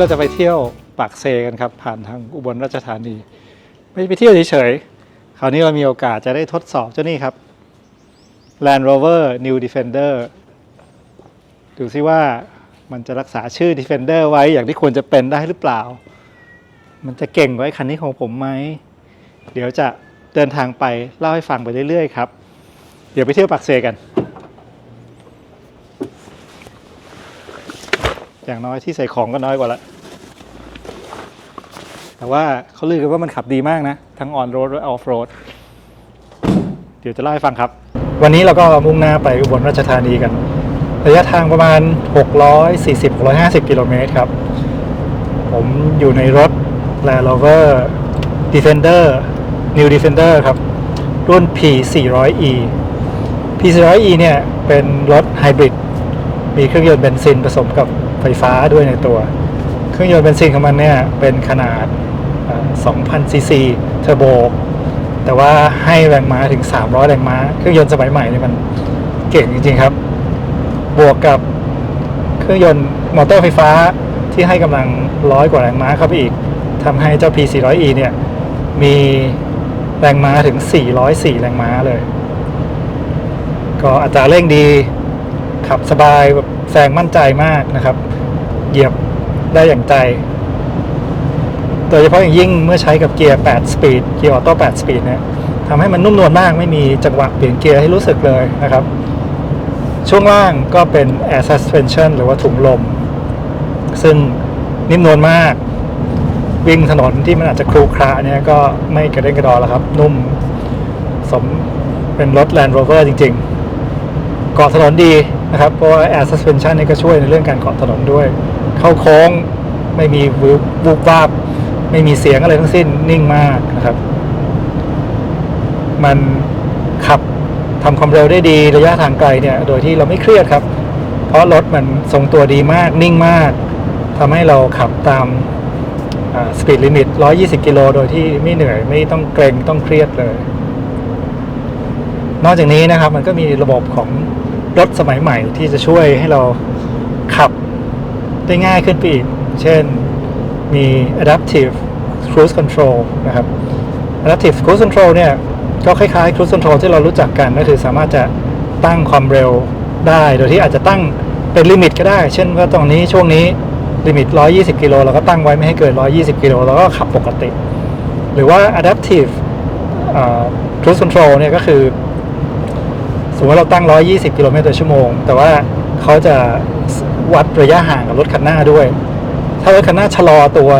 เราจะไปเที่ยวปากเซกันครับ ผ่านทางอุบลราชธานี ไม่ไปเที่ยวเฉยๆ คราวนี้เรามีโอกาสจะได้ทดสอบเจ้านี่ครับ Land Rover New Defender ดูซิว่ามันจะรักษาชื่อ Defender ไว้อย่างที่ควรจะเป็นได้หรือเปล่า มันจะเก่งไว้คันนี้ของผมไหม เดี๋ยวจะเดินทางไปเล่าให้ฟังไปเรื่อยๆครับ เดี๋ยวไปเที่ยวปากเซกัน อย่างน้อยที่ใส่ของก็น้อยกว่าละ แต่ว่าเขาลือกันว่ามันขับดีมากนะ ทั้งออนโรดและออฟโรด เดี๋ยวจะเล่าให้ฟังครับ วันนี้เราก็มุ่งหน้าไปอุบลราชธานีกัน ระยะทางประมาณ 640-650 กิโลเมตรครับ ผมอยู่ในรถ Land Rover Defender New Defender ครับ รุ่น P400e P400e เนี่ย เป็นรถไฮบริดมีเครื่องยนต์เบนซินผสมกับ ไฟฟ้าด้วยในตัว เครื่องยนต์เบนซินของมันเนี่ยเป็นขนาด 2,000ซีซีเทอร์โบ แต่ว่าให้แรงม้าถึง 300 แรงม้า เครื่องยนต์สมัยใหม่เนี่ยมันเก่งจริงๆครับ บวกกับเครื่องยนต์มอเตอร์ไฟฟ้าที่ให้กำลังร้อยกว่าแรงม้าเข้าไปอีกทำให้เจ้า P400e เนี่ยมีแรงม้าถึง 404 แรงม้าเลย ก็อัตราเร่งดี ขับสบายแบบแซงมั่นใจมากนะครับ เหยียบได้อย่างใจ โดยเฉพาะอย่างยิ่งเมื่อใช้กับเกียร์ 8 สปีด เกียร์ออโต้ 8 สปีดเนี่ยทำให้มันนุ่มนวลมากไม่มีจังหวะเปลี่ยนเกียร์ให้รู้สึกเลยนะครับ ช่วงล่างก็เป็น air suspension หรือว่าถุงลม ซึ่งนิ่มนวลมาก วิ่งถนนที่มันอาจจะครูคราเนี่ยก็ไม่กระเด้งกระดอนแล้วครับ นุ่มสมเป็นรถ Land Rover จริงๆเกาะถนนดี นะครับเพราะว่า air suspension นี่ก็ช่วยในเรื่องการเกาะถนนด้วย เข้าโค้งไม่มีวูบวูบวาบ ไม่มีเสียงอะไรทั้งสิ้นนิ่งมากนะครับ มันขับทำความเร็วได้ดีระยะทางไกลเนี่ย โดยที่เราไม่เครียดครับ เพราะรถมันทรงตัวดีมากนิ่งมากทำให้เราขับตามสปีดลิมิต 120 กิโล โดยที่ไม่เหนื่อย ไม่ต้องเกรงต้องเครียดเลย นอกจากนี้นะครับ มันก็มีระบบของ รถสมัยใหม่ที่จะช่วยให้เราขับได้ง่ายขึ้นไปอีก เช่นมี adaptive cruise control นะครับ adaptive cruise control เนี่ย ก็คล้ายๆ cruise control ที่เรารู้จักกัน ก็คือสามารถจะตั้งความเร็วได้ โดยที่อาจจะตั้งเป็นลิมิตก็ได้ เช่นว่าตรงนี้ช่วงนี้ลิมิต 120 กิโลเราก็ตั้งไว้ไม่ให้เกิน 120 กิโลเราก็ขับปกติ หรือว่า adaptive cruise control เนี่ยก็คือ มมติเราตั้ง 120 กิโลเมตรต่อชั่วโมง แต่ว่าเขาจะวัดระยะห่างกับรถคันหน้าด้วย ถ้ารถคันหน้าชะลอตัว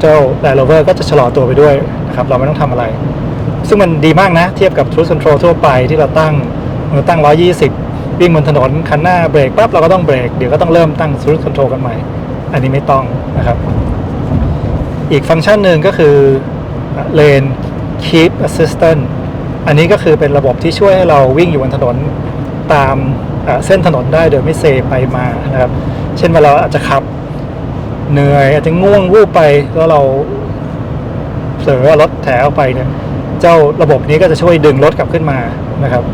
เจ้า Land Rover ก็จะชะลอตัวไปด้วยนะครับ เราไม่ต้องทำอะไร ซึ่งมันดีมากนะ เทียบกับ Cruise Control ทั่วไปที่เราตั้งเราตั้ง 120 วิ่งบนถนนคันหน้าเบรกปั๊บเราก็ต้องเบรก เดี๋ยวก็ต้องเริ่มตั้ง Cruise Control กันใหม่ อันนี้ไม่ต้องนะครับ อีกฟังก์ชันหนึ่งก็คือ Lane Keep Assistant อันนี้ก็คือเป็นระบบที่ช่วยให้เราวิ่งอยู่บนถนนตามเส้นถนนได้โดยไม่เซไปมานะครับ เช่นเวลาเราอาจจะขับเหนื่อยอาจจะง่วงวูบไปแล้วเราเผลอว่ารถแถออกไปเนี่ย เจ้าระบบนี้ก็จะช่วยดึงรถกลับขึ้นมานะครับ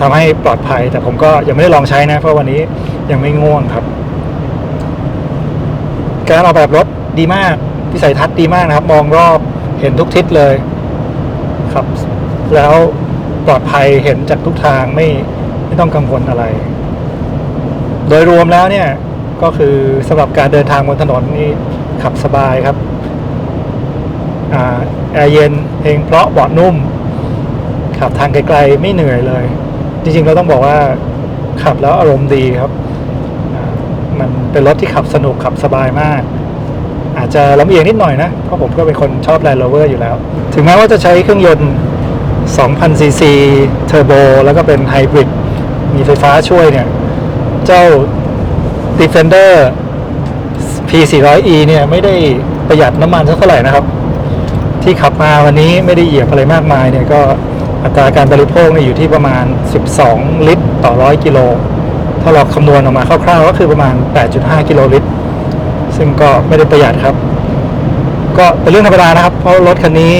ทำให้ปลอดภัยแต่ผมก็ยังไม่ได้ลองใช้นะ เพราะวันนี้ยังไม่ง่วงครับ การออกแบบรถดีมากวิสัยทัศน์ดีมากนะครับ มองรอบเห็นทุกทิศเลยครับ แล้วปลอดภัยเห็นจากทุกทางไม่ไม่ต้องกังวลอะไร โดยรวมแล้วเนี่ยก็คือสำหรับการเดินทางบนถนนนี่ขับสบายครับอแอร์เย็นเพลงเพราะเบาะนุ่ม ขับทางไกลๆไม่เหนื่อยเลย จริงๆเราต้องบอกว่าขับแล้วอารมณ์ดีครับ มันเป็นรถที่ขับสนุกขับสบายมาก อาจจะลำเอียงนิดหน่อยนะ เพราะผมก็เป็นคนชอบ Land Rover อยู่แล้ว ถึงแม้ว่าจะใช้เครื่องยนต์ 2,000ซีซีเทอร์โบแล้วก็เป็นไฮบริดมีไฟฟ้าช่วยเนี่ย เจ้า Defender P400e เนี่ยไม่ได้ประหยัดน้ำมันสักเท่าไหร่นะครับ ที่ขับมาวันนี้ไม่ได้เหยียบอะไรมากมายเนี่ยก็อัตราการบริโภคเนี่ยอยู่ที่ประมาณ 12 ลิตร ต่อ 100 กิโล ถ้าเราคำนวณออกมาคร่าวๆ ก็คือประมาณ 8.5 กิโลลิตร ซึ่งก็ไม่ได้ประหยัดครับ ก็เป็นเรื่องธรรมดานะครับ เพราะรถคันนี้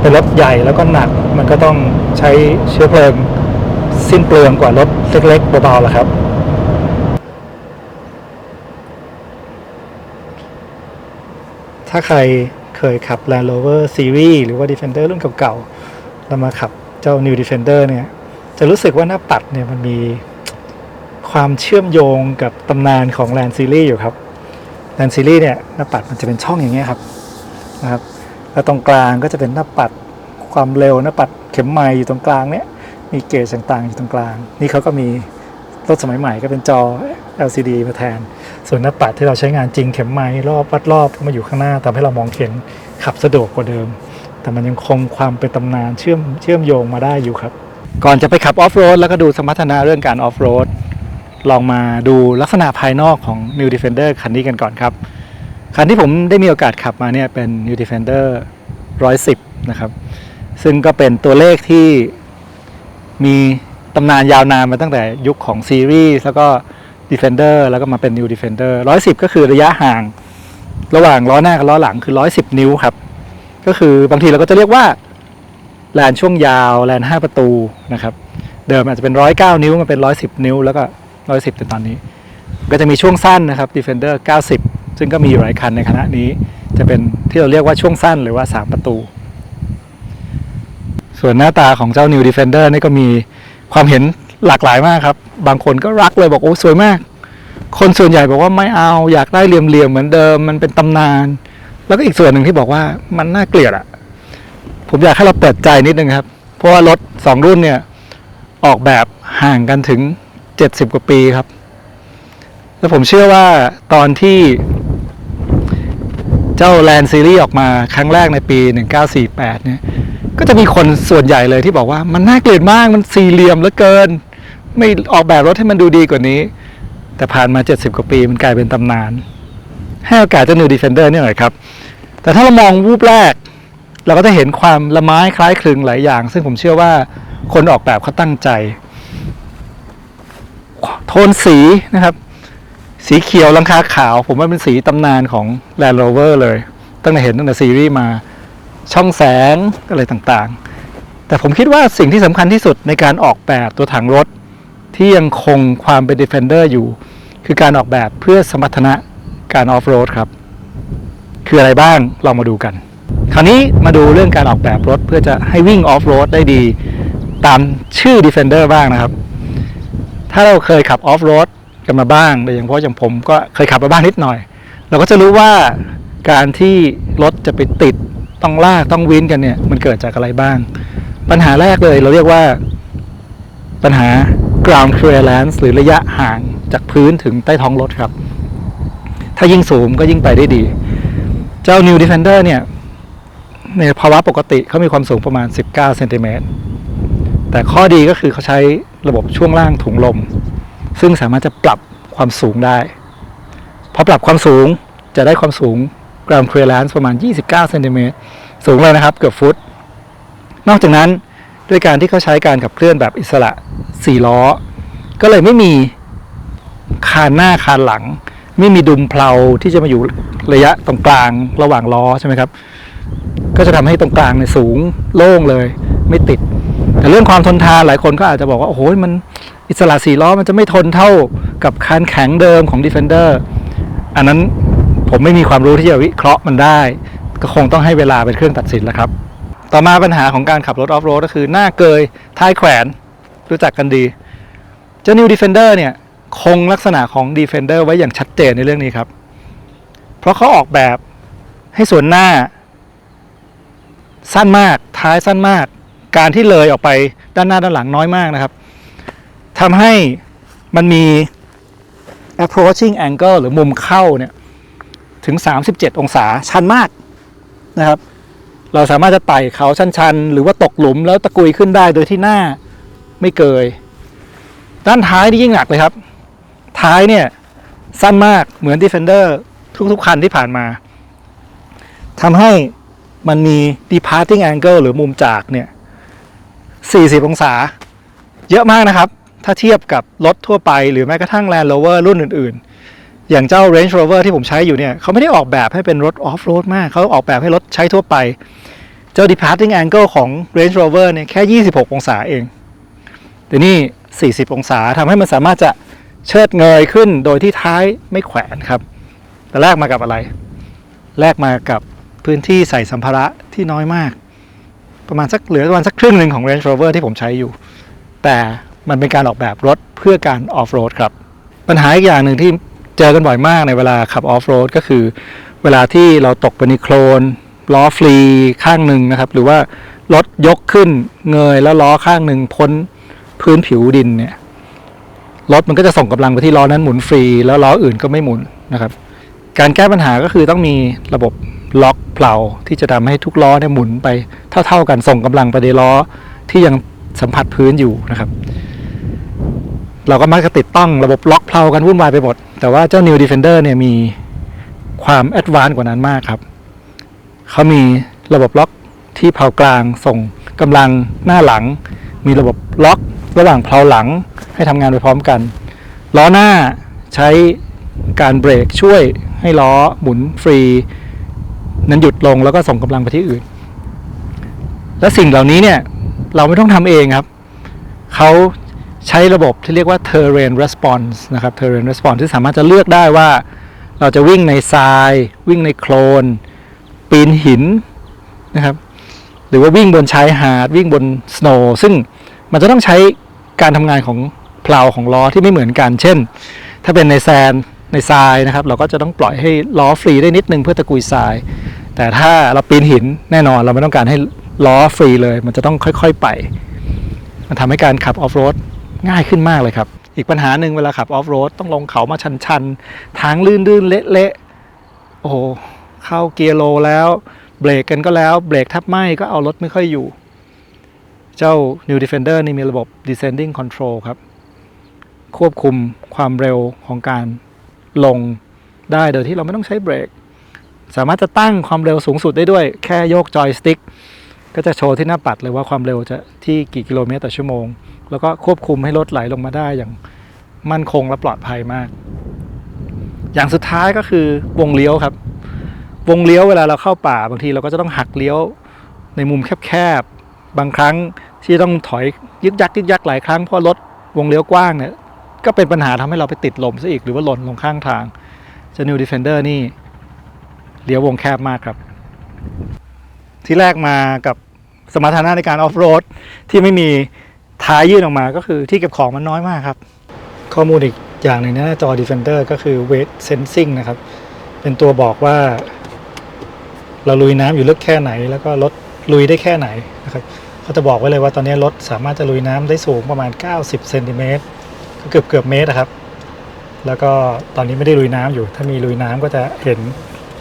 เป็นรถใหญ่แล้วก็หนัก มันก็ต้องใช้เชื้อเพลิงสิ้นเปลืองกว่ารถเล็กๆเบาๆแหละครับถ้าใครเคยขับ Land Rover Series หรือว่า Defender รุ่นเก่าๆแล้วมาขับเจ้า New Defender เนี่ย จะรู้สึกว่าหน้าปัดเนี่ยมันมีความเชื่อมโยงกับตำนานของ Land Series อยู่ครับ Land Series เนี่ยหน้าปัดมันจะเป็นช่องอย่างเงี้ยครับนะครับ แล้วตรงกลางก็จะเป็นหน้าปัดความเร็วหน้าปัดเข็มไม้อยู่ตรงกลางเนี่ยมีเกจต่างๆอยู่ตรงกลาง นี่เขาก็มีรถสมัยใหม่ก็เป็นจอ LCD มาแทน ส่วนหน้าปัดที่เราใช้งานจริงเข็มไม้รอบวัดรอบมาอยู่ข้างหน้าทำให้เรามองเห็นขับสะดวกกว่าเดิม แต่มันยังคงความเป็นตำนานเชื่อมเชื่อมโยงมาได้อยู่ครับ ก่อนจะไปขับออฟโรดแล้วก็ดูสมรรถนะเรื่องการออฟโรดลองมาดูลักษณะภายนอกของ New Defender คันนี้กันก่อนครับ คันที่ผมได้มีโอกาสขับมาเนี่ยเป็น New Defender 110 นะครับ ซึ่งก็เป็นตัวเลขที่มีตำนานยาวนานมาตั้งแต่ยุคของซีรีส์แล้วก็ Defender แล้วก็มาเป็น New Defender 110 ก็คือระยะห่าง ระหว่างล้อหน้ากับล้อหลังคือ 110 นิ้วครับ ก็คือบางทีเราก็จะเรียกว่าแลนช่วงยาวแลน5ประตูนะครับ เดิมอาจจะเป็น 109 นิ้วมาเป็น 110 นิ้ว แล้วก็ 110ในตอนนี้ ก็จะมีช่วงสั้นนะครับ Defender 90 ซึ่งก็มีอยู่หลายคันในคณะนี้ จะเป็นที่เราเรียกว่าช่วงสั้นหรือว่า 3 ประตู ส่วนหน้าตาของเจ้า New Defender นี่ก็มีความเห็นหลากหลายมากครับ บางคนก็รักเลยบอกโอ้สวยมาก คนส่วนใหญ่บอกว่าไม่เอาอยากได้เหลี่ยมๆเหมือนเดิมมันเป็นตำนาน แล้วก็อีกส่วนหนึ่งที่บอกว่ามันน่าเกลียดอะผมอยากให้เราเปิดใจนิดนึงครับ เพราะว่ารถสองรุ่นเนี่ยออกแบบห่างกันถึง 70 กว่าปีครับ แล้วผมเชื่อว่าตอนที่ เจ้า Land Series ออกมาครั้งแรกในปี 1948 เนี่ย ก็จะมีคนส่วนใหญ่เลยที่บอกว่ามันน่าเกลียดมาก มันสี่เหลี่ยมเหลือเกิน ไม่ออกแบบรถให้มันดูดีกว่านี้ แต่ผ่านมา 70 กว่าปีมันกลายเป็นตำนาน ให้โอกาสเจ้า New Defender เนี่หน่อยครับ แต่ถ้าเรามองวูบแรก เราก็จะเห็นความละไม้คล้ายคลึงหลายอย่าง ซึ่งผมเชื่อว่าคนออกแบบเขาตั้งใจ โทนสีนะครับ สีเขียวลังคาขาว ผมว่าเป็นสีตำนานของ Land Rover เลย ตั้งแต่เห็นตั้งแต่ซีรีส์มาช่องแสงอะไรต่างๆ แต่ผมคิดว่าสิ่งที่สำคัญที่สุดในการออกแบบตัวถังรถ ที่ยังคงความเป็น Defender อยู่ คือการออกแบบเพื่อสมรรถนะการออฟโรดครับ คืออะไรบ้างลองมาดูกัน คราวนี้มาดูเรื่องการออกแบบรถ เพื่อจะให้วิ่งออฟโรดได้ดี ตามชื่อ Defender บ้างนะครับ ถ้าเราเคยขับออฟโรด กันมาบ้างโดยเฉพาะอย่างผมก็เคยขับมาบ้างนิดหน่อย เราก็จะรู้ว่าการที่รถจะไปติดต้องลากต้องวินกันเนี่ยมันเกิดจากอะไรบ้าง ปัญหาแรกเลยเราเรียกว่าปัญหา ground clearance หรือระยะห่างจากพื้นถึงใต้ท้องรถครับ ถ้ายิ่งสูงก็ยิ่งไปได้ดี เจ้า New Defender เนี่ยในภาวะปกติเขามีความสูงประมาณ 19 เซนติเมตร แต่ข้อดีก็คือเขาใช้ระบบช่วงล่างถุงลม ซึ่งสามารถจะปรับความสูงได้ พอปรับความสูงจะได้ความสูง ground clearance ประมาณ 29เซนติเมตรสูงเลยนะครับเกือบฟุต นอกจากนั้นด้วยการที่เขาใช้การขับเคลื่อนแบบอิสระ 4 ล้อ ก็เลยไม่มีคานหน้าคานหลัง ไม่มีดุมเพลาที่จะมาอยู่ระยะตรงกลางระหว่างล้อใช่ไหมครับ ก็จะทำให้ตรงกลางเนี่ยสูงโล่งเลย ไม่ติด แต่เรื่องความทนทานหลายคนก็อาจจะบอกว่า โอ้โหมัน อิสระสี่ล้อมันจะไม่ทนเท่ากับคานแข็งเดิมของ Defender อันนั้นผมไม่มีความรู้ที่จะวิเคราะห์มันได้ ก็คงต้องให้เวลาเป็นเครื่องตัดสินแล้วครับ ต่อมาปัญหาของการขับรถออฟโรดก็คือหน้าเกยท้ายแขวนรู้จักกันดี เจ้า New Defender เนี่ย คงลักษณะของ Defender ไว้อย่างชัดเจนในเรื่องนี้ครับ เพราะเขาออกแบบให้ส่วนหน้า สั้นมากท้ายสั้นมาก การที่เลยออกไปด้านหน้าด้านหลังน้อยมากนะครับ ทำให้มันมี approaching angle หรือมุมเข้าเนี่ยถึง 37 องศาชันมากนะครับ เราสามารถจะไต่เขาชันๆ หรือว่าตกหลุมแล้วตะกุยขึ้นได้โดยที่หน้าไม่เกย ด้านท้ายนี่ยิ่งหนักเลยครับ ท้ายเนี่ย สั้นมากเหมือน Defender ทุกๆ คันที่ผ่านมาทำให้มันมี departing angle หรือมุมจากเนี่ย 40 องศา เยอะมากนะครับ ถ้าเทียบกับรถทั่วไปหรือแม้กระทั่ง Land Rover รุ่นอื่น ๆ อย่างเจ้า Range Rover ที่ผมใช้อยู่เนี่ยเขาไม่ได้ออกแบบให้เป็นรถ off road มาก เขาออกแบบให้รถใช้ทั่วไป เจ้า departing angle ของ Range Rover เนี่ยแค่ 26 องศาเองแต่นี่ 40 องศาทำให้มันสามารถจะเชิดเงยขึ้นโดยที่ท้ายไม่แขวนครับ แต่แรกมากับอะไร แลกมากับพื้นที่ใส่สัมภาระที่น้อยมาก ประมาณสักเหลือประมาณสักครึ่งหนึ่งของ Range Rover ที่ผมใช้อยู่ แต่ มันเป็นการออกแบบรถเพื่อการออฟโรดครับ ปัญหาอีกอย่างหนึ่งที่เจอกันบ่อยมากในเวลาขับออฟโรดก็คือ เวลาที่เราตกไปในโคลนล้อฟรีข้างหนึ่งนะครับ หรือว่ารถยกขึ้นเงยแล้วล้อข้างหนึ่งพ้นพื้นผิวดินเนี่ยรถมันก็จะส่งกำลังไปที่ล้อนั้นหมุนฟรี แล้วล้ออื่นก็ไม่หมุนนะครับ การแก้ปัญหาก็คือต้องมีระบบล็อกเพลาที่จะทำให้ทุกล้อเนี่ยหมุนไปเท่า ๆกันส่งกำลังไปในล้อที่ยังสัมผัสพื้นอยู่นะครับ เราก็มักจะติดตั้งระบบล็อกเพลากันวุ่นวายไปหมด แต่ว่าเจ้า New Defender เนี่ยมีความแอดวานซ์กว่านั้นมากครับ เขามีระบบล็อกที่เพลากลางส่งกำลังหน้าหลัง มีระบบล็อกระหว่างเพลาหลังให้ทำงานไปพร้อมกัน ล้อหน้าใช้การเบรกช่วยให้ล้อหมุนฟรี นั้นหยุดลงแล้วก็ส่งกำลังไปที่อื่น และสิ่งเหล่านี้เนี่ยเราไม่ต้องทำเองครับ เขา ใช้ระบบที่เรียกว่า terrain response นะครับ terrain response ที่สามารถจะเลือกได้ว่า เราจะวิ่งในทราย วิ่งในโคลน ปีนหินนะครับ หรือว่าวิ่งบนชายหาด วิ่งบนสโนว์ซึ่งมันจะต้องใช้การทำงานของเพลาของล้อที่ไม่เหมือนกัน เช่น ถ้าเป็นในแซนในทรายนะครับ เราก็จะต้องปล่อยให้ล้อฟรีได้นิดนึงเพื่อตะกุยทราย แต่ถ้าเราปีนหินแน่นอนเราไม่ต้องการให้ล้อฟรีเลย มันจะต้องค่อย ๆ ไป มันทำให้การขับออฟโรด ง่ายขึ้นมากเลยครับ อีกปัญหาหนึ่งเวลาขับออฟโรดต้องลงเขามาชันๆ ทางลื่นๆ เละๆ โอ้โห เข้าเกียร์โลแล้ว เบรกกันก็แล้วเบรกทับไหมก็เอารถไม่ค่อยอยู่ เจ้า New Defender นี่มีระบบ descending control ครับ ควบคุมความเร็วของการลงได้โดยที่เราไม่ต้องใช้เบรกสามารถจะตั้งความเร็วสูงสุดได้ด้วย แค่โยกจอยสติ๊ก ก็จะโชว์ที่หน้าปัดเลยว่าความเร็วจะที่กี่กิโลเมตรต่อชั่วโมง แล้วก็ควบคุมให้รถไหลลงมาได้อย่างมั่นคงและปลอดภัยมาก อย่างสุดท้ายก็คือวงเลี้ยวครับ วงเลี้ยวเวลาเราเข้าป่าบางทีเราก็จะต้องหักเลี้ยวในมุมแคบๆ บางครั้งที่ต้องถอยยึกยักยึกยักหลายครั้งเพราะรถวงเลี้ยวกว้างเนี่ยก็เป็นปัญหาทำให้เราไปติดลมซะอีกหรือว่าหล่นลงข้างทางจะ New Defender นี่เลี้ยววงแคบมากครับ ที่แรกมากับสมรรถนะในการออฟโรดที่ไม่มีท้ายยื่นออกมาก็คือที่เก็บของมันน้อยมากครับ ข้อมูลอีกอย่างหนึ่งในหน้าจอ Defender ก็คือ weight sensing นะครับ เป็นตัวบอกว่า เราลุยน้ำอยู่ลึกแค่ไหน แล้วก็รถลุยได้แค่ไหนนะครับเขาจะบอกไว้เลยว่าตอนนี้รถสามารถจะลุยน้ำได้สูงประมาณ 90 เซนติเมตรก็เกือบเกือบเมตรนะครับ แล้วก็ตอนนี้ไม่ได้ลุยน้ำอยู่ ถ้ามีลุยน้ำก็จะเห็น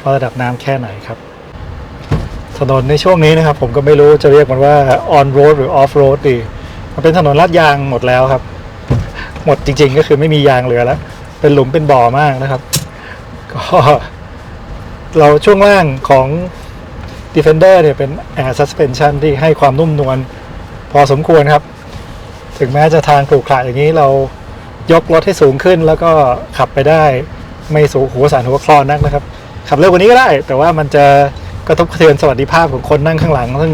ว่าระดับน้ำแค่ไหนครับ ถนนในช่วงนี้นะครับ ผมก็ไม่รู้จะเรียกมันว่า on road หรือ off road ดี มันเป็นถนนลาดยางหมดแล้วครับ หมดจริงๆก็คือไม่มียางเหลือแล้ว เป็นหลุมเป็นบ่อมากนะครับ ก็เราช่วงล่างของ Defender เนี่ยเป็น Air Suspension ที่ให้ความนุ่มนวลพอสมควรครับ ถึงแม้จะทางขรุขระอย่างนี้เรายกรถให้สูงขึ้นแล้วก็ขับไปได้ไม่สูงหัวสานหัวคลอนนักนะครับ ขับเร็วกว่านี้ก็ได้ แต่ว่ามันจะ กระทบกระเทือนสวัสดิภาพของคนนั่งข้างหลังซึ่ง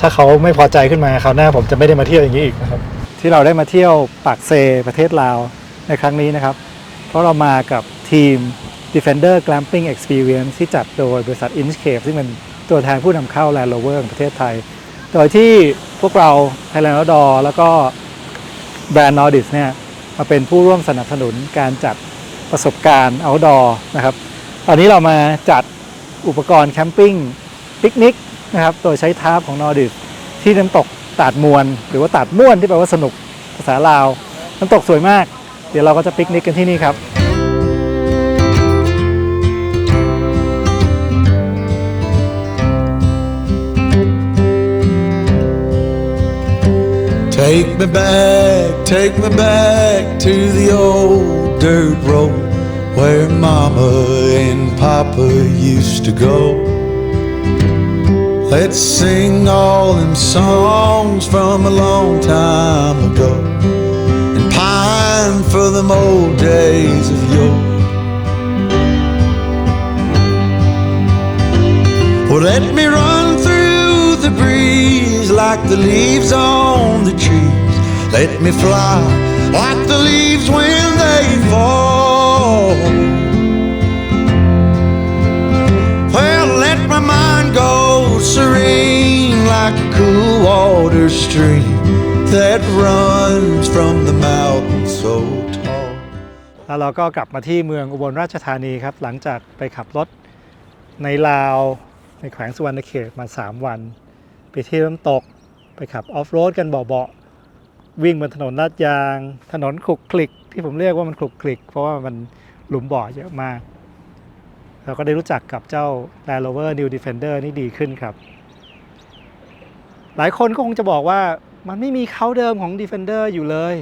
ถ้าเขาไม่พอใจขึ้นมาคราวหน้าผมจะไม่ได้มาเที่ยวอย่างนี้อีกนะครับที่เราได้มาเที่ยวปากเซประเทศลาวในครั้งนี้นะครับ เพราะเรามากับทีม Defender Glamping Experience ที่จัดโดยบริษัท Inchcape ซึ่งเป็นตัวแทนผู้นำเข้า Land Rover ของประเทศไทย โดยที่พวกเรา Thailand Outdoor แล้วก็แบรนด์ Nordis เนี่ยมาเป็นผู้ร่วมสนับสนุนการจัดประสบการณ์ Outdoor นะครับ ตอนนี้เรามาจัด อุปกรณ์แคมปิ้งปิกนิกนะครับ โดยใช้ทาร์ของ Nordis ที่น้ำตกตาดมวน หรือว่าตาดม่วนที่แปลว่าสนุกภาษาลาว น้ำตกสวยมาก เดี๋ยวเราก็จะปิกนิกกันที่นี่ครับ Take me back, take me back to the old dirt road where Mama and Papa used to go. Let's sing all them songs from a long time ago and pine for them old days of yore. Well, let me run through the breeze like the leaves on the trees. Let me fly like the leaves when they fall. Well, let my mind go serene like a cool water stream that runs from the mountain so tall. แล้วเราก็กลับมาที่เมืองอุบลราชธานีครับ หลังจากไปขับรถในลาว ในแขวงสุวรรณเขตมา 3 วัน ไปที่น้ำตกไปขับออฟโรดกันเบาๆวิ่งบนถนนลาดยาง ถนนขลุกคลิกที่ผมเรียกว่ามันขลุกคลิก เพราะว่ามัน หลุมบ่อเยอะมาก เราก็ได้รู้จักกับเจ้า Land Rover New Defender นี่ดีขึ้นครับ หลายคนก็คงจะบอกว่ามันไม่มีเขาเดิมของ Defender อยู่เลย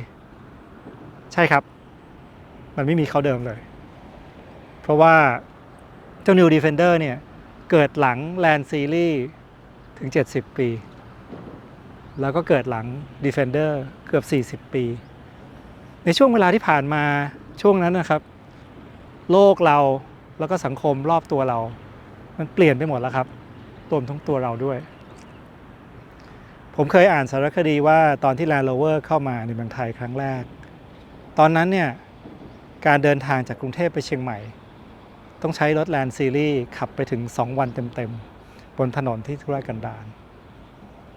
ใช่ครับ มันไม่มีเขาเดิมเลย เพราะว่าเจ้า New Defender เนี่ย เกิดหลัง Land Series ถึง 70 ปี แล้วก็เกิดหลัง Defender เกือบ 40 ปี ในช่วงเวลาที่ผ่านมาช่วงนั้นนะครับ โลกเราแล้วก็สังคมรอบตัวเรา มันเปลี่ยนไปหมดแล้วครับรวมทั้งตัวเราด้วย ผมเคยอ่านสารคดีว่าตอนที่ Land Rover เข้ามาในเมืองไทยครั้งแรก ตอนนั้นเนี่ยการเดินทางจากกรุงเทพไปเชียงใหม่ ต้องใช้รถแลนด์ซีรีส์ขับไปถึง 2 วันเต็มๆ บนถนนที่ทุรกันดาร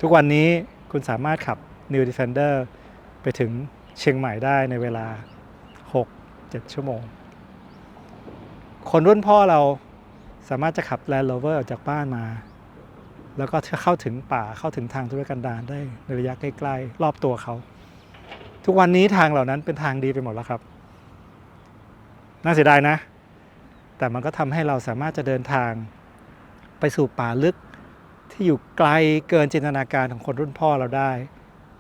ทุกวันนี้คุณสามารถขับ New Defender ไปถึงเชียงใหม่ได้ในเวลา 6-7 ชั่วโมง คนรุ่นพ่อเราสามารถจะขับ Land Rover อร์ออกจากบ้านมา แล้วก็เข้าถึงป่าเข้าถึงทางทุรกันดารได้ในระยะใกล้ๆรอบตัวเขา ทุกวันนี้ทางเหล่านั้นเป็นทางดีไปหมดแล้วครับ น่าเสียดายนะ แต่มันก็ทำให้เราสามารถจะเดินทางไปสู่ป่าลึกที่อยู่ไกลเกินจินตนาการของคนรุ่นพ่อเราได้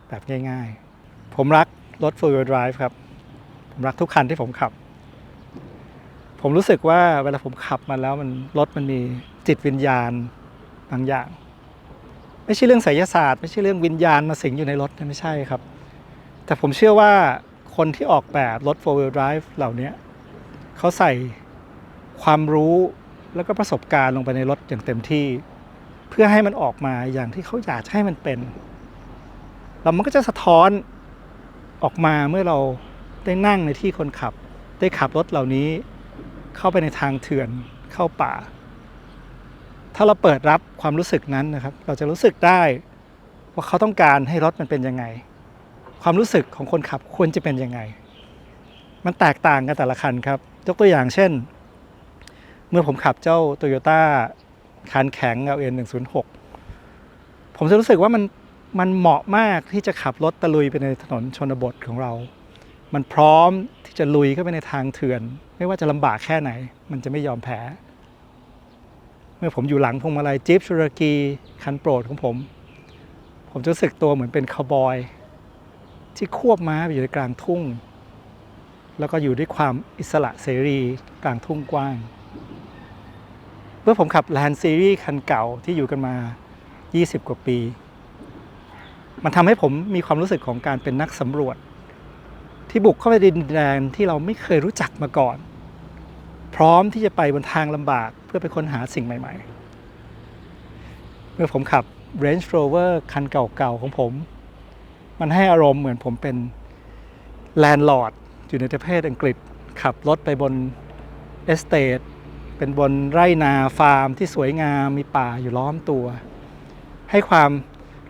แบบง่ายๆ ผมรักรถ four wheel drive ครับ ผมรักทุกคันที่ผมขับ ผมรู้สึกว่าเวลาผมขับมันแล้วมันรถมันมีจิตวิญญาณบางอย่าง ไม่ใช่เรื่องไสยศาสตร์ ไม่ใช่เรื่องวิญญาณมาสิงอยู่ในรถนะไม่ใช่ครับ แต่ผมเชื่อว่าคนที่ออกแบบรถ four wheel drive เหล่านี้เขาใส่ความรู้แล้วก็ประสบการณ์ลงไปในรถอย่างเต็มที่ เพื่อให้มันออกมาอย่างที่เขาอยากให้มันเป็นแล้วมันก็จะสะท้อนออกมาเมื่อเราได้นั่งในที่คนขับ ได้ขับรถเหล่านี้ เข้าไปในทางเถื่อนเข้าป่า ถ้าเราเปิดรับความรู้สึกนั้นนะครับ เราจะรู้สึกได้ว่าเขาต้องการให้รถมันเป็นยังไง ความรู้สึกของคนขับควรจะเป็นยังไง มันแตกต่างกันแต่ละคันครับ ยกตัวอย่างเช่น เมื่อผมขับเจ้า Toyota คันแข็ง LN 106ผมจะรู้สึกว่ามันมันเหมาะมากที่จะขับรถตะลุยไปในถนนชนบทของเรา มันพร้อมที่จะลุยเข้าไปในทางเถื่อน ไม่ว่าจะลำบากแค่ไหน มันจะไม่ยอมแพ้ เมื่อผมอยู่หลังพวงมาลัยจี๊ปชูรากีคันโปรดของผม ผมจะรู้สึกตัวเหมือนเป็นคาวบอย ที่ควบม้าไปอยู่ในกลางทุ่ง แล้วก็อยู่ด้วยความอิสระเสรีกลางทุ่งกว้างเมื่อผมขับ Land Series คันเก่าที่อยู่กันมา 20 กว่าปี มันทำให้ผมมีความรู้สึกของการเป็นนักสำรวจ ที่บุกเข้าไปดินแดนที่เราไม่เคยรู้จักมาก่อน พร้อมที่จะไปบนทางลำบากเพื่อไปค้นหาสิ่งใหม่ๆ เมื่อผมขับ Range Rover คันเก่าๆ ของผม มันให้อารมณ์เหมือนผมเป็นแลนด์ลอร์ดอยู่ในประเทศอังกฤษ ขับรถไปบนเอสเตทเป็นบนไร่นาฟาร์มที่สวยงามมีป่าอยู่ล้อมตัว ให้ความ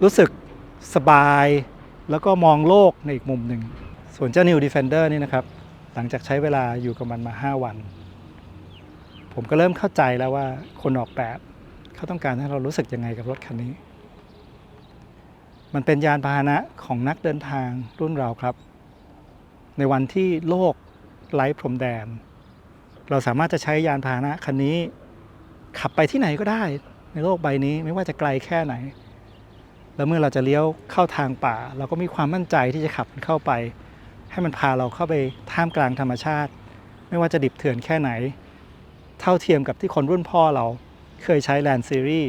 รู้สึกสบาย แล้วก็มองโลกในอีกมุมหนึ่ง ส่วนเจ้า New Defender นี่นะครับ หลังจากใช้เวลาอยู่กับมันมา 5 วัน ผมก็เริ่มเข้าใจแล้วว่าคนออกแบบเขาต้องการให้เรารู้สึกยังไงกับรถคันนี้ มันเป็นยานพาหนะของนักเดินทางรุ่นเราครับ ในวันที่โลกไร้พรมแดน เราสามารถจะใช้ยานพาหนะคันนี้ ขับไปที่ไหนก็ได้ ในโลกใบนี้ไม่ว่าจะไกลแค่ไหน แล้วเมื่อเราจะเลี้ยวเข้าทางป่า เราก็มีความมั่นใจที่จะขับเข้าไป ให้มันพาเราเข้าไปท่ามกลางธรรมชาติ ไม่ว่าจะดิบเถื่อนแค่ไหน เท่าเทียมกับที่คนรุ่นพ่อเราเคยใช้ Land Series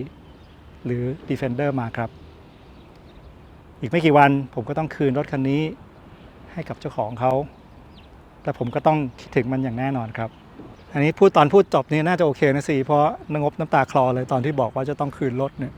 หรือ Defender มาครับ อีกไม่กี่วันผมก็ต้องคืนรถคันนี้ให้กับเจ้าของเขา แต่ผมก็ต้องคิดถึงมันอย่างแน่นอนครับ อันนี้พูดตอนพูดจบนี่น่าจะโอเคนะสิเพราะนงบน้ำตาคลอเลยตอนที่บอกว่าจะต้องคืนรถเนี่ย